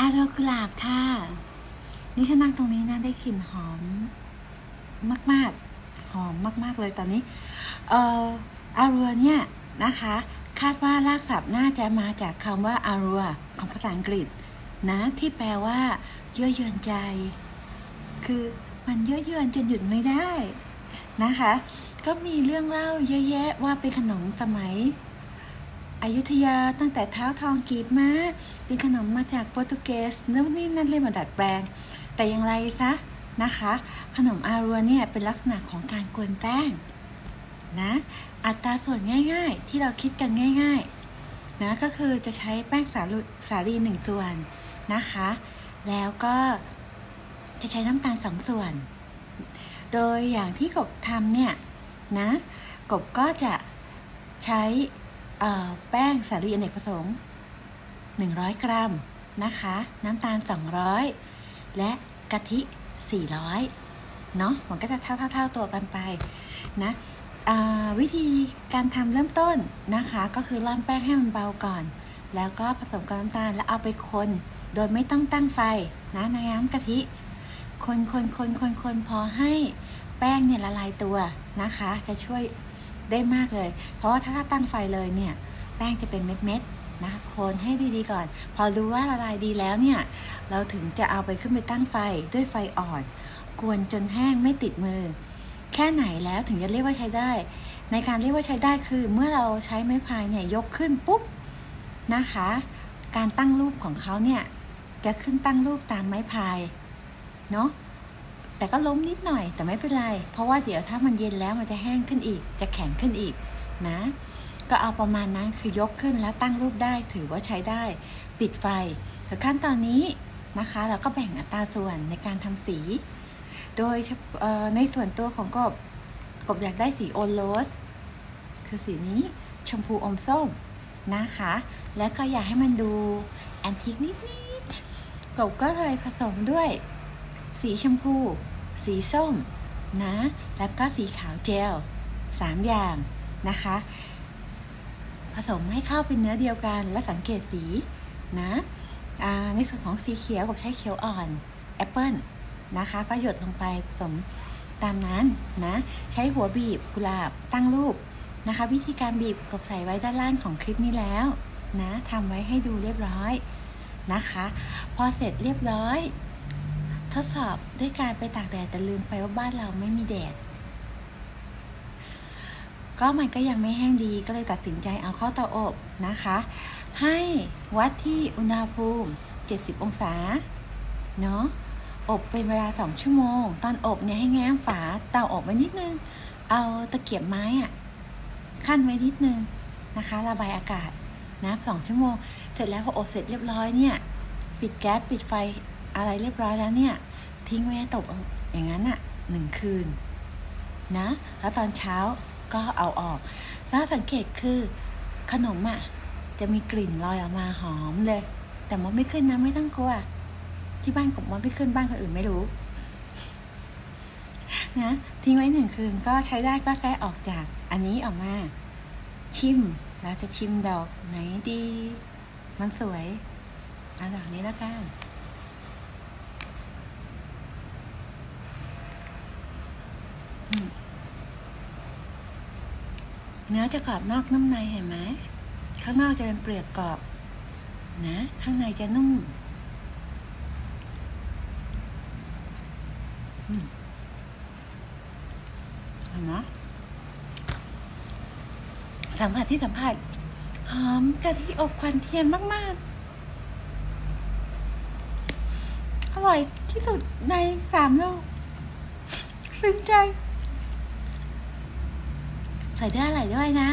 อาเรือกุหลาบค่ะ นี่ถ้านั่งตรงนี้นะได้กลิ่นหอมมาก ๆ หอมมาก ๆ เลยตอนนี้ เอ่ออารัวเนี่ยนะคะ คาดว่ารากศัพท์น่าจะมาจากคำว่าอารัวของภาษาอังกฤษนะ ที่แปลว่ายั่วยวนใจ คือมันยั่วยวนจนหยุดไม่ได้นะคะ ก็มีเรื่องเล่าเยอะแยะว่าเป็นขนมสมัย อยุธยาตั้งแต่เท้าทองกีบม้า เป็นขนมมาจากโปรตุเกสนู่นนี่นั่นเลยมาดัดแปลง แต่อย่างไรซะนะคะ ขนมอารัวเนี่ยเป็นลักษณะของการกวนแป้งนะอัตราส่วนง่ายๆ ที่เราคิดกันง่ายๆนะก็คือจะใช้แป้งสาลสาลีหนึ่งส่วนนะคะ แล้วก็จะใช้น้ำตาลสองส่วน โดยอย่างที่กบทำเนี่ยนะกบก็จะใช้ แป้งสาลีอเนกประสงค์ 100 กรัมนะคะ น้ำตาล 200 และกะทิ 400 เนาะมันก็จะเท่าเท่าเท่าตัวกันไปนะวิธีการทำเริ่มต้นนะคะ ก็คือร่อนแป้งให้มันเบาก่อน แล้วก็ผสมกับน้ำตาลแล้วเอาไปคนโดยไม่ต้องตั้งไฟนะในน้ำกะทิ คนคนคนคนคนพอให้แป้งเนี่ยละลายตัวนะคะ จะช่วย ได้มากเลย เพราะว่าถ้าตั้งไฟเลยเนี่ยแป้งจะเป็นเม็ดๆนะคะคนให้ดีๆก่อน พอรู้ว่าละลายดีแล้วเนี่ยเราถึงจะเอาไปขึ้นไปตั้งไฟด้วยไฟอ่อนกวนจนแห้งไม่ติดมือ แค่ไหนแล้วถึงจะเรียกว่าใช้ได้ ในการเรียกว่าใช้ได้คือเมื่อเราใช้ไม้พายเนี่ยยกขึ้นปุ๊บนะคะ การตั้งรูปของเขาเนี่ยจะขึ้นตั้งรูปตามไม้พายเนาะ แต่ก็ล้มนิดหน่อยแต่ไม่เป็นไร เพราะว่าเดี๋ยวถ้ามันเย็นแล้วมันจะแห้งขึ้นอีก จะแข็งขึ้นอีกนะ ก็เอาประมาณนั้นคือยกขึ้นแล้วตั้งรูปได้ถือว่าใช้ได้ ปิดไฟแต่ขั้นตอนนี้นะคะ เราก็แบ่งอัตราส่วนในการทำสี โดยในส่วนตัวของกบกบอยากได้สีโอโรสคือสีนี้ชมพูอมส้มนะคะ แล้วก็อยากให้มันดูแอนทิกนิดๆกบก็เลยผสมด้วยสีชมพู สีส้มนะ แล้วก็สีขาวเจลสามอย่างนะคะ ผสมให้เข้าเป็นเนื้อเดียวกันและสังเกตสีนะในส่วนของสีเขียวกับใช้เขียวอ่อนแอปเปิลนะคะ ก็หยดลงไปผสมตามนั้นนะ ใช้หัวบีบกุหลาบตั้งรูปนะคะ วิธีการบีบกบใส่ไว้ด้านล่างของคลิปนี้แล้วนะทำไว้ให้ดูเรียบร้อยนะคะ พอเสร็จเรียบร้อย ทดสอบด้วยการไปตากแดดแต่ลืมไปว่าบ้านเราไม่มีแดด ก็มันก็ยังไม่แห้งดีก็เลยตัดสินใจเอาเข้าเตาอบนะคะ ให้วัดที่อุณหภูมิ 70 องศา เนาะอบเป็นเวลา 2 ชั่วโมง ตอนอบเนี่ยให้แง้มฝาเตาอบไว้นิดนึง เอาตะเกียบไม้อะขั้นไว้นิดนึงนะคะ ระบายอากาศนะสองชั่วโมง เสร็จแล้วพออบเสร็จเรียบร้อยเนี่ย ปิดแก๊สปิดไฟ อะไรเรียบร้อยแล้วเนี่ย ทิ้งไว้ให้ตกอย่างนั้นอะหนึ่งคืนนะ แล้วตอนเช้าก็เอาออกถ้าสังเกตคือขนมอะ่ะ จะมีกลิ่นลอยออกมาหอมเลย แต่มดไม่ขึ้นนะไม่ต้องกลัว ที่บ้านกบมดไม่ขึ้นบ้านคนอื่นไม่รู้นะทิ้งไว้หนึ่งคืนก็ใช้ได้ก็แซะออกจากอันนี้ออกมา ชิมเราจะชิมดอกไหนดี มันสวยเอาดอกนี้แล้วกัน อืม เนื้อจะกรอบนอกนุ่มในเห็นไหม ข้างนอกจะเป็นเปลือกกรอบ นะ ข้างในจะนุ่มอืมเห็นไหมสัมผัสที่สัมผัสหอมกะทิอบควันเทียนมาก ๆ อร่อยที่สุดในสามโลกซึ้งใจ ใส่ได้อะไรด้วยนะ